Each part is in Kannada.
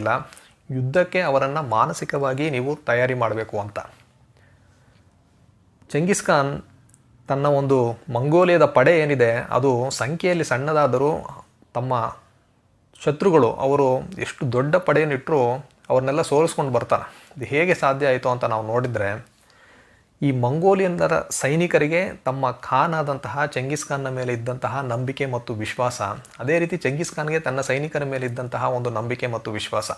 ಇಲ್ಲ. ಯುದ್ಧಕ್ಕೆ ಅವರನ್ನು ಮಾನಸಿಕವಾಗಿ ನೀವು ತಯಾರಿ ಮಾಡಬೇಕು ಅಂತ. ಚಂಗಿಸ್ ಖಾನ್ ತನ್ನ ಒಂದು ಮಂಗೋಲಿಯದ ಪಡೆ ಏನಿದೆ, ಅದು ಸಂಖ್ಯೆಯಲ್ಲಿ ಸಣ್ಣದಾದರೂ ತಮ್ಮ ಶತ್ರುಗಳು, ಅವರು ಎಷ್ಟು ದೊಡ್ಡ ಪಡೆಯನ್ನಿಟ್ಟರು ಅವ್ರನ್ನೆಲ್ಲ ಸೋಲಿಸ್ಕೊಂಡು ಬರ್ತಾರೆ. ಇದು ಹೇಗೆ ಸಾಧ್ಯ ಆಯಿತು ಅಂತ ನಾವು ನೋಡಿದರೆ ಈ ಮಂಗೋಲಿಯನ್ನರ ಸೈನಿಕರಿಗೆ ತಮ್ಮ ಖಾನ್ ಆದಂತಹ ಚೆಂಗಿಸ್ ಖಾನ್ನ ಮೇಲೆ ಇದ್ದಂತಹ ನಂಬಿಕೆ ಮತ್ತು ವಿಶ್ವಾಸ. ಅದೇ ರೀತಿ ಚೆಂಗಿಸ್ ಖಾನ್ಗೆ ತನ್ನ ಸೈನಿಕರ ಮೇಲೆ ಇದ್ದಂತಹ ಒಂದು ನಂಬಿಕೆ ಮತ್ತು ವಿಶ್ವಾಸ.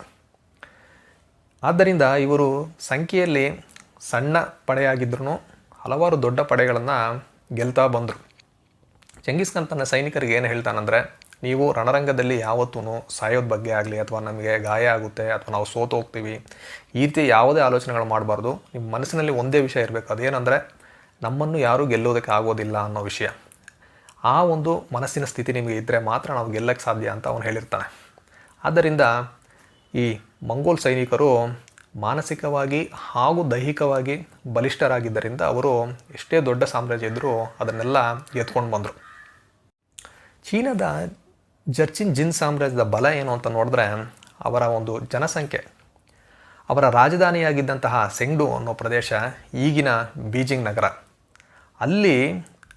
ಆದ್ದರಿಂದ ಇವರು ಸಂಖ್ಯೆಯಲ್ಲಿ ಸಣ್ಣ ಪಡೆಯಾಗಿದ್ರೂ ಹಲವಾರು ದೊಡ್ಡ ಪಡೆಗಳನ್ನು ಗೆಲ್ತಾ ಬಂದರು. ಚೆಂಗಿಸ್ ಖಾನ್ ತನ್ನ ಸೈನಿಕರಿಗೆ ಏನು ಹೇಳ್ತಾನಂದರೆ ನೀವು ರಣರಂಗದಲ್ಲಿ ಯಾವತ್ತೂ ಸಾಯೋದ ಬಗ್ಗೆ ಆಗಲಿ ಅಥವಾ ನಮಗೆ ಗಾಯ ಆಗುತ್ತೆ ಅಥವಾ ನಾವು ಸೋತು ಹೋಗ್ತೀವಿ, ಈ ರೀತಿ ಯಾವುದೇ ಆಲೋಚನೆಗಳು ಮಾಡಬಾರ್ದು. ನಿಮ್ಮ ಮನಸ್ಸಿನಲ್ಲಿ ಒಂದೇ ವಿಷಯ ಇರಬೇಕು. ಅದೇನೆಂದರೆ, ನಮ್ಮನ್ನು ಯಾರೂ ಗೆಲ್ಲೋದಕ್ಕೆ ಆಗೋದಿಲ್ಲ ಅನ್ನೋ ವಿಷಯ. ಆ ಒಂದು ಮನಸ್ಸಿನ ಸ್ಥಿತಿ ನಿಮಗೆ ಇದ್ದರೆ ಮಾತ್ರ ನಾವು ಗೆಲ್ಲಕ್ಕೆ ಸಾಧ್ಯ ಅಂತ ಅವನು ಹೇಳಿರ್ತಾನೆ. ಆದ್ದರಿಂದ ಈ ಮಂಗೋಲ್ ಸೈನಿಕರು ಮಾನಸಿಕವಾಗಿ ಹಾಗೂ ದೈಹಿಕವಾಗಿ ಬಲಿಷ್ಠರಾಗಿದ್ದರಿಂದ ಅವರು ಎಷ್ಟೇ ದೊಡ್ಡ ಸಾಮ್ರಾಜ್ಯ ಇದ್ದರೂ ಅದನ್ನೆಲ್ಲ ಎತ್ಕೊಂಡು ಬಂದರು. ಚೀನಾದ ಜರ್ಚಿನ್ ಜಿನ್ ಸಾಮ್ರಾಜ್ಯದ ಬಲ ಏನು ಅಂತ ನೋಡಿದ್ರೆ ಅವರ ಒಂದು ಜನಸಂಖ್ಯೆ. ಅವರ ರಾಜಧಾನಿಯಾಗಿದ್ದಂತಹ ಸೆಂಗ್ಡು ಅನ್ನೋ ಪ್ರದೇಶ ಈಗಿನ ಬೀಜಿಂಗ್ ನಗರ. ಅಲ್ಲಿ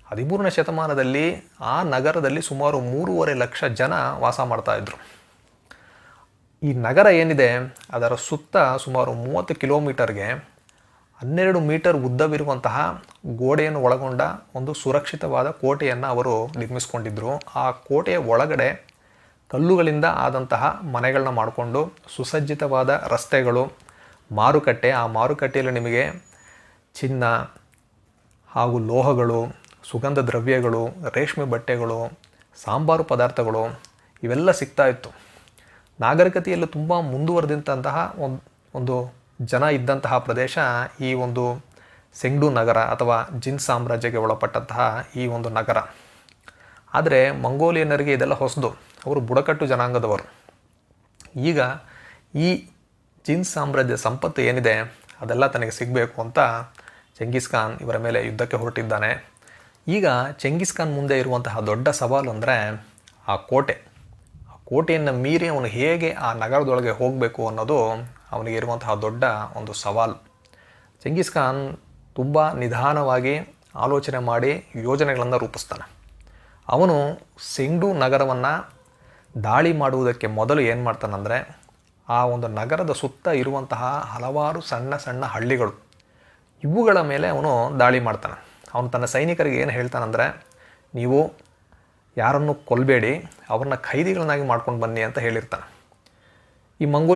ಹದಿಮೂರನೇ ಶತಮಾನದಲ್ಲಿ ಆ ನಗರದಲ್ಲಿ ಸುಮಾರು ಮೂರುವರೆ ಲಕ್ಷ ಜನ ವಾಸ ಮಾಡ್ತಾಯಿದ್ರು ಈ ನಗರ ಏನಿದೆ, ಅದರ ಸುತ್ತ ಸುಮಾರು ಮೂವತ್ತು ಕಿಲೋಮೀಟರ್ಗೆ ಹನ್ನೆರಡು ಮೀಟರ್ ಉದ್ದವಿರುವಂತಹ ಗೋಡೆಯನ್ನು ಒಳಗೊಂಡ ಒಂದು ಸುರಕ್ಷಿತವಾದ ಕೋಟೆಯನ್ನು ಅವರು ನಿರ್ಮಿಸಿಕೊಂಡಿದ್ದರು ಆ ಕೋಟೆಯ ಒಳಗಡೆ ಕಲ್ಲುಗಳಿಂದ ಆದಂತಹ ಮನೆಗಳನ್ನ ಮಾಡಿಕೊಂಡು ಸುಸಜ್ಜಿತವಾದ ರಸ್ತೆಗಳು, ಮಾರುಕಟ್ಟೆ. ಆ ಮಾರುಕಟ್ಟೆಯಲ್ಲಿ ನಿಮಗೆ ಚಿನ್ನ ಹಾಗೂ ಲೋಹಗಳು, ಸುಗಂಧ ದ್ರವ್ಯಗಳು, ರೇಷ್ಮೆ ಬಟ್ಟೆಗಳು, ಸಾಂಬಾರು ಪದಾರ್ಥಗಳು ಇವೆಲ್ಲ ಸಿಗ್ತಾ ಇತ್ತು. ನಾಗರಿಕತೆಯಲ್ಲಿ ತುಂಬ ಮುಂದುವರೆದಂತಹ ಒಂದು ಒಂದು ಜನ ಇದ್ದಂತಹ ಪ್ರದೇಶ ಈ ಒಂದು ಸೆಂಗ್ಡು ನಗರ ಅಥವಾ ಜಿನ್ ಸಾಮ್ರಾಜ್ಯಕ್ಕೆ ಒಳಪಟ್ಟಂತಹ ಈ ಒಂದು ನಗರ. ಆದರೆ ಮಂಗೋಲಿಯನ್ನರಿಗೆ ಇದೆಲ್ಲ ಹೊಸದು. ಅವರು ಬುಡಕಟ್ಟು ಜನಾಂಗದವರು. ಈಗ ಈ ಜಿನ್ ಸಾಮ್ರಾಜ್ಯ ಸಂಪತ್ತು ಏನಿದೆ, ಅದೆಲ್ಲ ತನಗೆ ಸಿಗಬೇಕು ಅಂತ ಚೆಂಗಿಸ್ ಖಾನ್ ಇವರ ಮೇಲೆ ಯುದ್ಧಕ್ಕೆ ಹೊರಟಿದ್ದಾನೆ. ಈಗ ಚೆಂಗಿಸ್ ಖಾನ್ ಮುಂದೆ ಇರುವಂತಹ ದೊಡ್ಡ ಸವಾಲು ಅಂದರೆ ಆ ಕೋಟೆ. ಕೋಟೆಯನ್ನು ಮೀರಿ ಅವನು ಹೇಗೆ ಆ ನಗರದೊಳಗೆ ಹೋಗಬೇಕು ಅನ್ನೋದು ಅವನಿಗೆ ಇರುವಂತಹ ದೊಡ್ಡ ಒಂದು ಸವಾಲು. ಚಂಗೀಸ್ ಖಾನ್ ತುಂಬ ನಿಧಾನವಾಗಿ ಆಲೋಚನೆ ಮಾಡಿ ಯೋಜನೆಗಳನ್ನು ರೂಪಿಸ್ತಾನೆ. ಅವನು ಸಿಂಗ್ಡು ನಗರವನ್ನು ದಾಳಿ ಮಾಡುವುದಕ್ಕೆ ಮೊದಲು ಏನು ಮಾಡ್ತಾನಂದರೆ ಆ ಒಂದು ನಗರದ ಸುತ್ತ ಇರುವಂತಹ ಹಲವಾರು ಸಣ್ಣ ಸಣ್ಣ ಹಳ್ಳಿಗಳು, ಇವುಗಳ ಮೇಲೆ ಅವನು ದಾಳಿ ಮಾಡ್ತಾನೆ. ಅವನು ತನ್ನ ಸೈನಿಕರಿಗೆ ಏನು ಹೇಳ್ತಾನಂದರೆ, ನೀವು ಯಾರನ್ನು ಕೊಲ್ಲಬೇಡಿ ಅವ್ರನ್ನ ಖೈದಿಗಳನ್ನಾಗಿ ಮಾಡ್ಕೊಂಡು ಬನ್ನಿ ಅಂತ ಹೇಳಿರ್ತಾನೆ. ಈ ಮಂಗೋ